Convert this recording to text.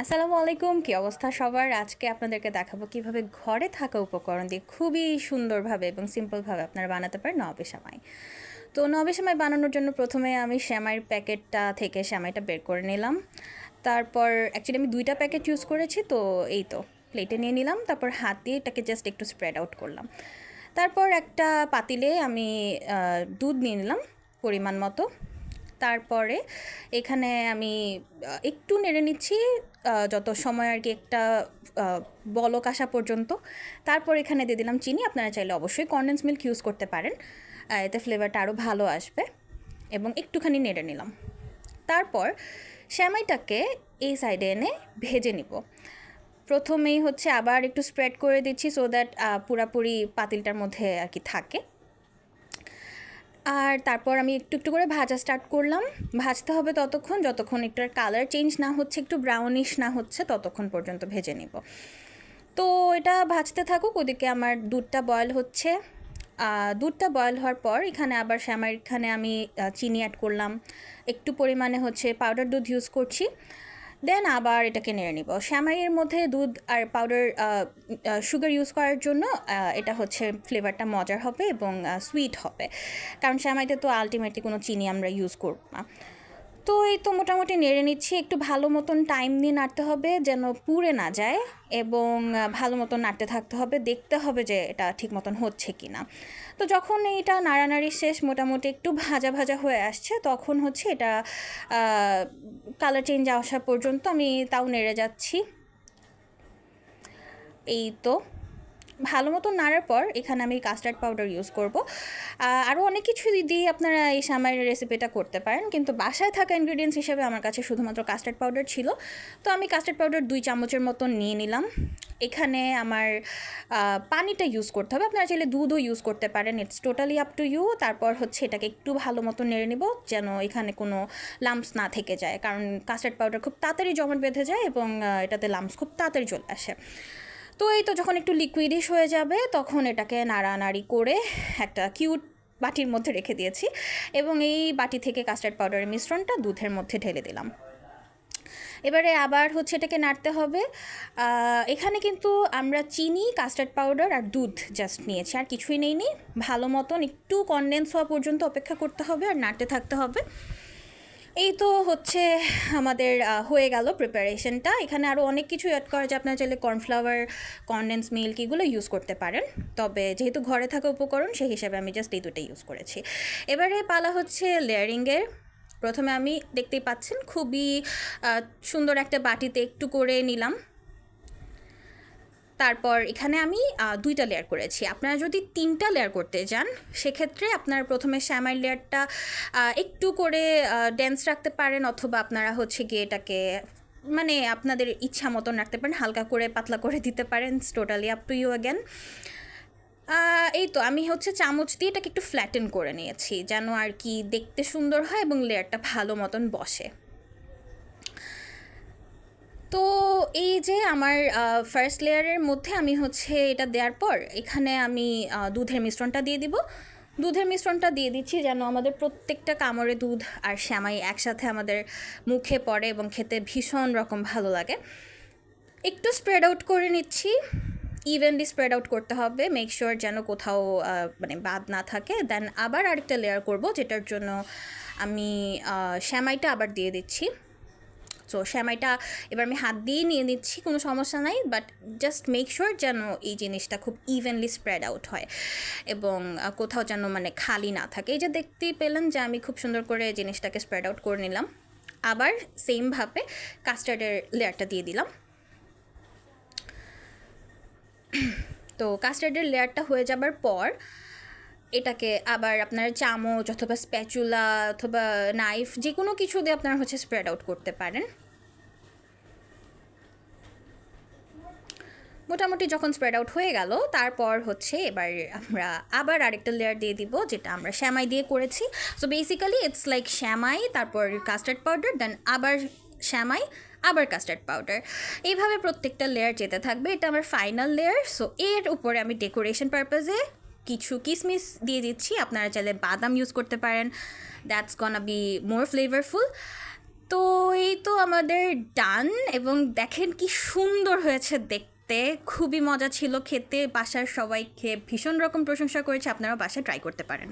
আসসালামু আলাইকুম কী অবস্থা সবার? আজকে আপনাদেরকে দেখাবো কীভাবে ঘরে থাকা উপকরণ দিয়ে খুবই সুন্দরভাবে এবং সিম্পলভাবে আপনারা বানাতে পারেন নবে সেমাই। তো নবে সেমাই বানানোর জন্য প্রথমে আমি শ্যামাইয়ের প্যাকেটটা থেকে শ্যামাইটা বের করে নিলাম। তারপর অ্যাকচুয়ালি আমি দুইটা প্যাকেট ইউজ করেছি, তো এই তো প্লেটে নিয়ে নিলাম, তারপর হাত এটাকে জাস্ট একটু স্প্রেড আউট করলাম। তারপর একটা পাতিলে আমি দুধ নিয়ে নিলাম, পরিমাণ মতো। তারপরে এখানে আমি একটু নেড়ে নিচ্ছি যত সময় আর কি একটা বলক আসা পর্যন্ত। তারপর এখানে দিয়ে দিলাম চিনি। আপনারা চাইলে অবশ্যই কন্ডেন্স মিল্ক ইউজ করতে পারেন। এতে ফ্লেভারটা আরও ভালো আসবে। এবং একটুখানি নেড়ে নিলাম। তারপর শ্যামাইটাকে এই সাইডে এনে ভেজে নিব। প্রথমেই হচ্ছে আবার একটু স্প্রেড করে দিচ্ছি সো দ্যাট পুরাপুরি পাতিলটার মধ্যে আর কি থাকে। আর তারপর আমি একটু একটু করে ভাজা স্টার্ট করলাম। ভাজতে হবে ততক্ষণ, যতক্ষণ একটু কালার চেঞ্জ না হচ্ছে, একটু ব্রাউনিশ না হচ্ছে, ততক্ষণ পর্যন্ত ভেজে নিব। তো এটা ভাজতে থাকুক, ওদিকে আমার দুধটা বয়েল হচ্ছে। দুধটা বয়েল হওয়ার পর এখানে আবার শ্যামার এখানে আমি চিনি অ্যাড করলাম। একটু পরিমাণে হচ্ছে পাউডার দুধ ইউজ করছি। দেন আবার এটাকে নেড়ে নিব। শ্যামাইয়ের মধ্যে দুধ আর পাউডার সুগার ইউজ করার জন্য এটা হচ্ছে ফ্লেভারটা মজার হবে এবং সুইট হবে। কারণ শ্যামাইতে তো আলটিমেটলি কোনো চিনি আমরা ইউজ করব না। তো এই তো মোটামুটি নেড়ে নিচ্ছি, একটু ভালো মতন টাইম নিয়ে নাড়তে হবে যেন পুড়ে না যায় এবং ভালো মতন নাড়তে থাকতে হবে, দেখতে হবে যে এটা ঠিক মতন হচ্ছে কি না তো যখন এইটা নাড়ানাড়ি শেষ মোটামুটি একটু ভাজা ভাজা হয়ে আসছে, তখন হচ্ছে এটা কালার চেঞ্জ আসা পর্যন্ত আমি তাও নেড়ে যাচ্ছি। এই তো। ভালো মতো নাড়ার পর এখানে আমি কাস্টার্ড পাউডার ইউজ করব। আরও অনেক কিছু দিয়ে আপনারা এই সামাইয়ের রেসিপিটা করতে পারেন, কিন্তু বাসায় থাকা ইনগ্রিডিয়েন্টস হিসেবে আমার কাছে শুধুমাত্র কাস্টার্ড পাউডার ছিল। তো আমি কাস্টার্ড পাউডার দুই চামচের মতো নিয়ে নিলাম। এখানে আমার পানিটা ইউজ করতে হবে। আপনারা চাইলে দুধও ইউজ করতে পারেন। It's totally up to you তারপর হচ্ছে এটাকে একটু ভালো মতো নেড়ে নেব, যেন এখানে কোনো লাম্পস না থেকে যায়। কারণ কাস্টার্ড পাউডার খুব তাড়াতাড়ি জমাট বেঁধে যায় এবং এটাতে লাম্পস খুব তাড়াতাড়ি চলে আসে। তো এই তো যখন একটু লিকুইডিশ হয়ে যাবে, তখন এটাকে নাড়ানাড়ি করে একটা কিউট বাটির মধ্যে রেখে দিয়েছি এবং এই বাটি থেকে কাস্টার্ড পাউডারের মিশ্রণটা দুধের মধ্যে ঢেলে দিলাম। এবারে আবার হচ্ছে এটাকে নাড়তে হবে। এখানে কিন্তু আমরা চিনি কাস্টার্ড পাউডার আর দুধ জাস্ট নিয়েছি, আর কিছুই নেইনি। ভালো মতন একটু কনডেন্স হওয়া পর্যন্ত অপেক্ষা করতে হবে আর নাড়তে থাকতে হবে। এই তো হচ্ছে আমাদের হয়ে গেল প্রিপারেশনটা এখানে আরও অনেক কিছু অ্যাড করা যায়। আপনারা চাইলে কর্নফ্লাওয়ার কনডেন্স মিল্ক এগুলো ইউজ করতে পারেন। তবে যেহেতু ঘরে থাকা উপকরণ, সেই হিসাবে আমি জাস্ট এই দুটো ইউজ করেছি। এবারে পালা হচ্ছে লেয়ারিংয়ের প্রথমে আমি দেখতেই পাচ্ছেন খুবই সুন্দর একটা বাটিতে একটু করে নিলাম। তারপর এখানে আমি দুইটা লেয়ার করেছি। আপনারা যদি তিনটা লেয়ার করতে যান, সেক্ষেত্রে আপনার প্রথমে শ্যামাই লেয়ারটা একটু করে ড্যান্স রাখতে পারেন অথবা আপনারা হচ্ছে গিয়ে এটাকে মানে আপনাদের ইচ্ছা মতন রাখতে পারেন, হালকা করে পাতলা করে দিতে পারেন totally up to you again এই তো, আমি হচ্ছে চামচ দিয়ে এটাকে একটু ফ্ল্যাটেন করে নিয়েছি, যেন আর কি দেখতে সুন্দর হয় এবং লেয়ারটা ভালো মতন বসে। তো এই যে আমার ফার্স্ট লেয়ারের মধ্যে আমি হচ্ছে এটা দেওয়ার পর এখানে আমি দুধের মিশ্রণটা দিয়ে দিব। দুধের মিশ্রণটা দিয়ে দিচ্ছি যেন আমাদের প্রত্যেকটা কামড়ে দুধ আর শ্যামাই একসাথে আমাদের মুখে পড়ে এবং খেতে ভীষণ রকম ভালো লাগে। একটু স্প্রেড আউট করে নিচ্ছি ইভেনলি স্প্রেড আউট করতে হবে মেক শিওর যেন কোথাও মানে বাদ না থাকে। দেন আবার আরেকটা লেয়ার করব যেটার জন্য আমি শ্যামাইটা আবার দিয়ে দিচ্ছি। সো শ্যামাইটা এবার আমি হাত দিয়েই নিয়ে নিচ্ছি, কোনো সমস্যা নাই বাট জাস্ট মেক শিওর যেন এই জিনিসটা খুব ইভেনলি স্প্রেড আউট হয় এবং কোথাও যেন মানে খালি না থাকে। এই যে দেখতেই পেলেন যে আমি খুব সুন্দর করে জিনিসটাকে স্প্রেড আউট করে নিলাম। আবার সেমভাবে কাস্টার্ডের লেয়ারটা দিয়ে দিলাম। তো কাস্টার্ডের লেয়ারটা হয়ে যাবার পর এটাকে আবার আপনার চামচ অথবা স্প্যাচুলা অথবা নাইফ যে কোনো কিছু দিয়ে আপনারা হচ্ছে স্প্রেড আউট করতে পারেন। মোটামুটি যখন স্প্রেড আউট হয়ে গেল, তারপর হচ্ছে এবার আমরা আবার আরেকটা লেয়ার দিয়ে দিব, যেটা আমরা শ্যামাই দিয়ে করেছি। সো বেসিক্যালি ইটস লাইক শ্যামাই, তারপর কাস্টার্ড পাউডার দেন আবার শ্যামাই, আবার কাস্টার্ড পাউডার এইভাবে প্রত্যেকটা লেয়ার যেতে থাকবে। এটা আমার ফাইনাল লেয়ার সো এর উপরে আমি ডেকোরেশন পারপাজে কিছু কিসমিস দিয়ে দিচ্ছি, আপনারা চাইলে বাদাম ইউজ করতে পারেন that's gonna be more flavourful তো এই তো আমাদের ডান এবং দেখেন কি সুন্দর হয়েছে দেখতে, খুবই মজা ছিল খেতে, বাসার সবাই খেয়ে ভীষণ রকম প্রশংসা করেছে, আপনারাও বাসায় ট্রাই করতে পারেন।